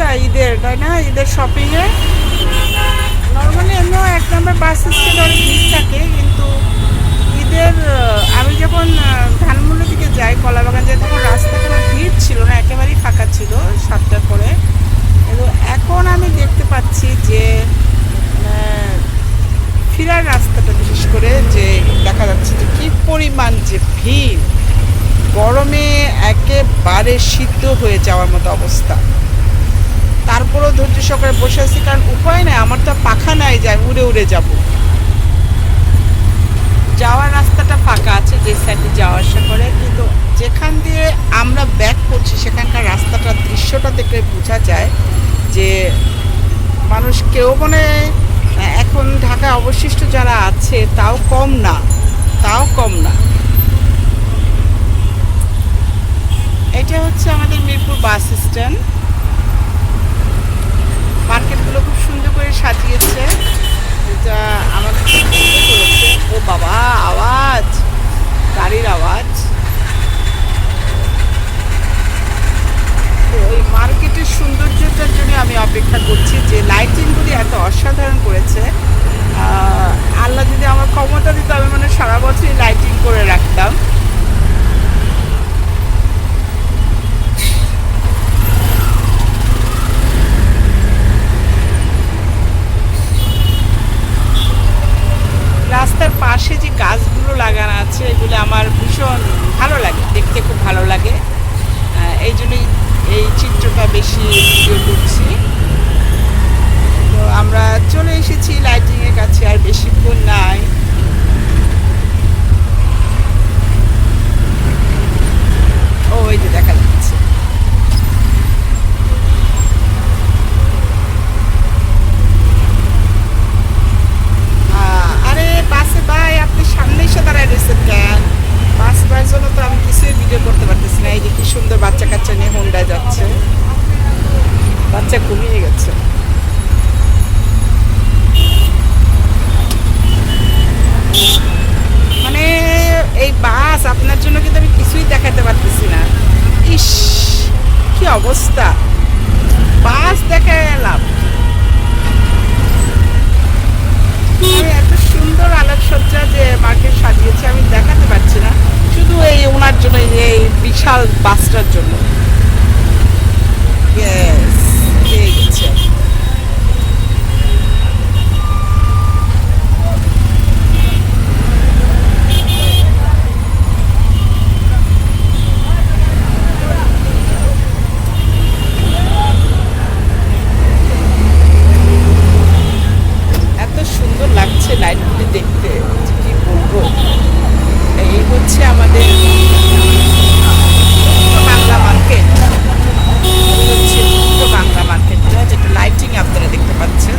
অবস্থা ঈদের, তাই না? ঈদের শপিংয়ে নর্মালি এমনিও এক নম্বর বাস স্ট্যান্ড অনেক ভিড় থাকে, কিন্তু ঈদের আমি যখন ধানমন্ডি দিকে যাই, কলাবাগান যাই, তখন রাস্তা কোনো ভিড় ছিল না, একেবারেই ফাঁকা ছিল সাতটার পরে কিন্তু এখন আমি দেখতে পাচ্ছি যে ফিরার রাস্তাটা বিশেষ করে যে দেখা যাচ্ছে যে কী পরিমাণ যে ভিড়, গরমে একেবারে সিদ্ধ হয়ে যাওয়ার মতো অবস্থা। ধৈর্য বসে আছি, কারণ উপায় নাই, আমার তো পাখা নাই যায় উড়ে উড়ে যাব। যাওয়ার রাস্তাটা ফাঁকা আছে যে সাইডে যাওয়া আসা করে, কিন্তু যেখান দিয়ে আমরা ব্যাক করছি, সেখানকার রাস্তাটার দৃশ্যটা দেখলে বোঝা যায় যে মানুষ কেউ মানে এখন ঢাকায় অবশিষ্ট যারা আছে, তাও কম না, তাও কম না। এটা হচ্ছে আমাদের মিরপুর বাস স্ট্যান্ড। মার্কেটগুলো খুব সুন্দর করে সাজিয়েছে। যেটা আমাদের ও বাবা আওয়াজ। গাড়ির আওয়াজ তো ওই মার্কেটের সৌন্দর্যটার জন্য আমি অপেক্ষা করছি যে লাইটিংগুলি এত অসাধারণ করেছে আহ, আল্লাহ যদি আমার ক্ষমতা দিত আমি মানে সারা বছরই লাইটিং করে রাখতাম রাস্তার পাশে যে গাছগুলো আছে এগুলো আমার ভীষণ ভালো লাগে, দেখতে খুব ভালো লাগে। এই জন্যই এই চিত্রটা বেশি ভিডিও করছি। তো আমরা চলে এসেছি লাইটিংয়ের কাছে, আর বেশিক্ষণ নাই ও এই যে দেখা যাচ্ছে আহ, আরে বাসে ভাই আপনি সামনে এসে দাঁড়ায় রয়েছেন কেন বাস ভাইয়ের জন্য তো আমি কিছুই ভিডিও করতে পারতেছি না এই যে কি সুন্দর বাচ্চা কাচ্চা নিয়ে হোন্ডা যাচ্ছে বাচ্চা ঘুমিয়ে গেছে। মানে এই বাস আপনার জন্য কিন্তু আমি কিছুই দেখাতে পারতেছি না। ইস, কি অবস্থা। বাস দেখা এলাম এত সুন্দর আলোকসজ্জা যে মার্কেট সাজিয়েছে, আমি দেখাতে পারছি না। শুধু এই ওনার জন্য এই বিশাল বাসটার জন্য Yes, পেয়ে গেছে। এত সুন্দর লাগছে লাইটগুলি দেখতে যে কি বলব এই হচ্ছে আমাদের বাংলা মার্কেট এই হচ্ছে উত্তর বাংলা মার্কেটটা যেটা লাইটিং আপনারা দেখতে পাচ্ছেন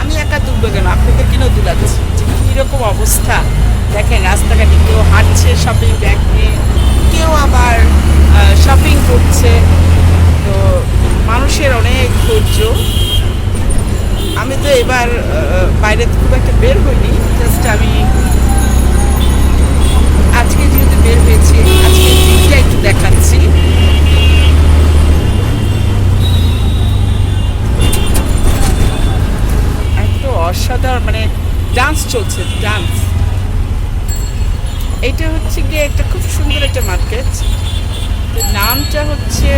আমি একা তুলবো কেন আপনাদের কিনেও তুলাচ্ছি যে কীরকম অবস্থা। দেখেন, রাস্তাঘাটে কেউ হাঁটছে শপিং ব্যাগ নিয়ে, কেউ আবার শপিং করছে। তো মানুষের অনেক ধৈর্য। আমি তো এবার বাইরে খুব একটা বের হইনি জাস্ট আমি আজকে যেহেতু বের হয়েছি, আজকে দিনটা একটু দেখাচ্ছি এত অসাধারণ মানে ডান্স চলছে ডান্স এটা হচ্ছে গিয়ে একটা খুব সুন্দর একটা মার্কেট নামটা হচ্ছে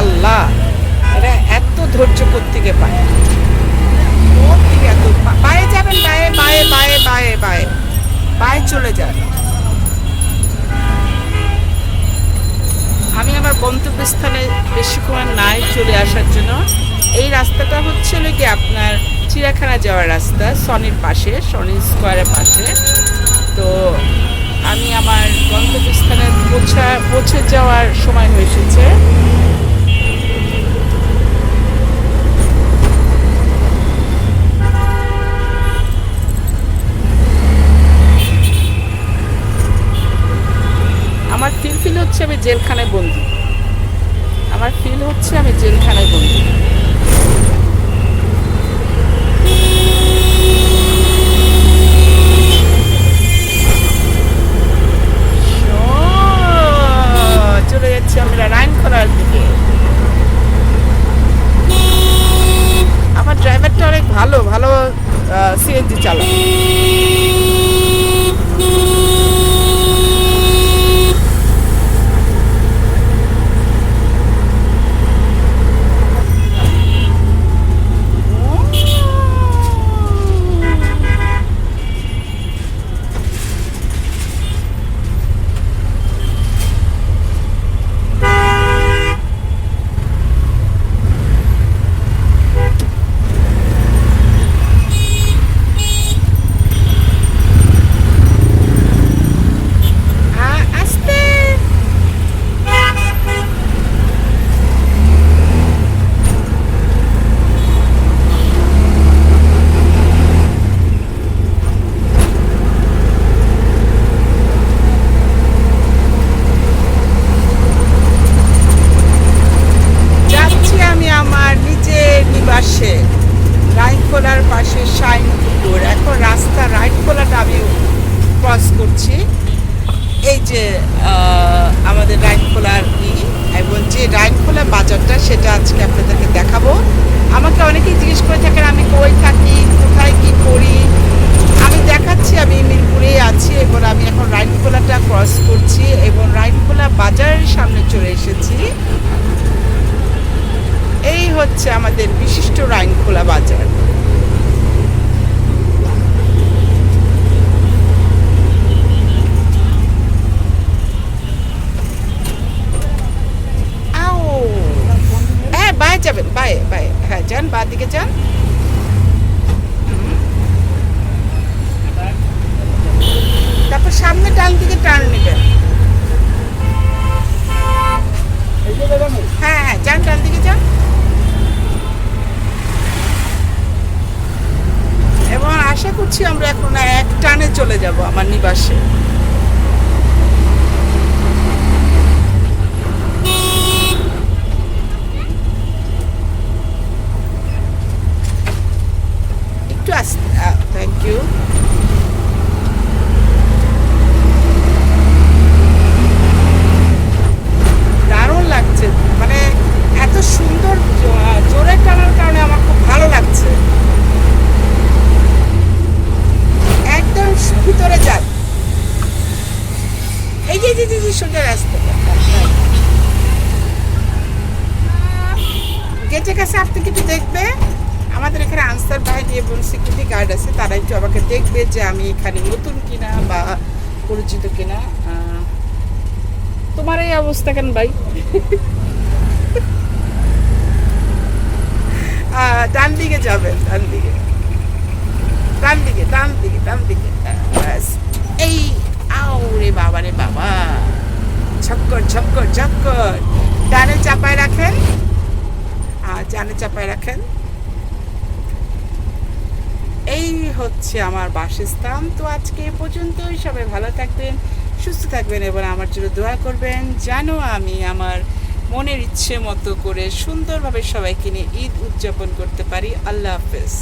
আল্লাহ, এরা এত ধৈর্য থেকে পায়? থেকে এত বায়ে যাবেন বায়ে বায়ে বায়ে বায়ে বায়ে বায়ে চলে যান। আমি আমার গন্তব্যস্থানে বেশিক্ষণ নাই চলে আসার জন্য। এই রাস্তাটা হচ্ছে কি আপনার চিড়িয়াখানা যাওয়ার রাস্তা, সনির পাশে সনি স্কোয়ারের পাশে। তো আমি আমার গন্তব্যস্থানে পৌঁছা, পৌঁছে যাওয়ার সময় হয়ে এসেছে আমার ফিল ফিল হচ্ছে আমি জেলখানায় বন্দি। আমার ফিল হচ্ছে আমি জেলখানায় বন্দি ও, চলে যাচ্ছি আমরা রাইন করার দিকে আমার ড্রাইভারটা অনেক ভালো ভালো সিএনজি চালায় আ- আস্তে যাচ্ছি আমি আমার নিজের নিবাসে রাইটখোলার পাশে শাইন পুকুর এখন রাস্তা রাইটখোলাটা আমি ক্রস করছি এই যে আহ, আমাদের রাইনখোলার ই এবং যে রাইনখোলা বাজারটা, সেটা আজকে আপনাদেরকে দেখাবো। আমাকে অনেকেই জিজ্ঞেস করে থাকেন, আমি কই থাকি? কোথায় কি করি? আমি দেখাচ্ছি, আমি মিরপুরে আছি, এবং আমি এখন রাইনখোলাটা ক্রস করছি, এবং রাইনখোলা বাজারের সামনে চলে এসেছি। এই হচ্ছে আমাদের বিশিষ্ট রাইনখোলা বাজার আও হ্যাঁ বাই যাবেন বাই বাই হ্যাঁ যান বা দিকে যান হুম। তারপর সামনে ডান দিকে টার্ন নেবেন হ্যাঁ হ্যাঁ যান, ডান দিকে যান। এবং আশা করছি আমরা এখন এক টানে চলে যাব আমার নিবাসে একটু আসতে থ্যাংক ইউ দারুণ লাগছে মানে এত সুন্দর জো- জোরে টানার কারণে আমার খুব ভালো লাগছে একদম ভিতরে যান এই যে যে যে যে সোজা রাস্তা গেটের কাছে আপনি কিছু দেখবে, আমাদের এখানে আনসার বাহিনী এবং সিকিউরিটি গার্ড আছে, তারা একটু আমাকে দেখবে যে আমি এখানে নতুন কিনা বা পরিচিত কিনা। তোমার এই অবস্থা কেন ভাই? ডান দিকে যাবেন ডান দিকে। ডান দিকে ডান দিকে ডান দিকে। এই, আও বাবা, রে বাবা। ঝক্কর ঝক্কর ঝক্কর। ডানে চাপায় রাখেন আর ডানে চাপায় রাখেন। এই হচ্ছে আমার বাসস্থান। তো আজকে পর্যন্তই। সবাই ভালো থাকবেন, সুস্থ থাকবেন এবং আমার জন্য দোয়া করবেন জানো আমি আমার মনের ইচ্ছে মতো করে সুন্দরভাবে সবাইকে নিয়ে ঈদ উদযাপন করতে পারি। আল্লাহ হাফেজ।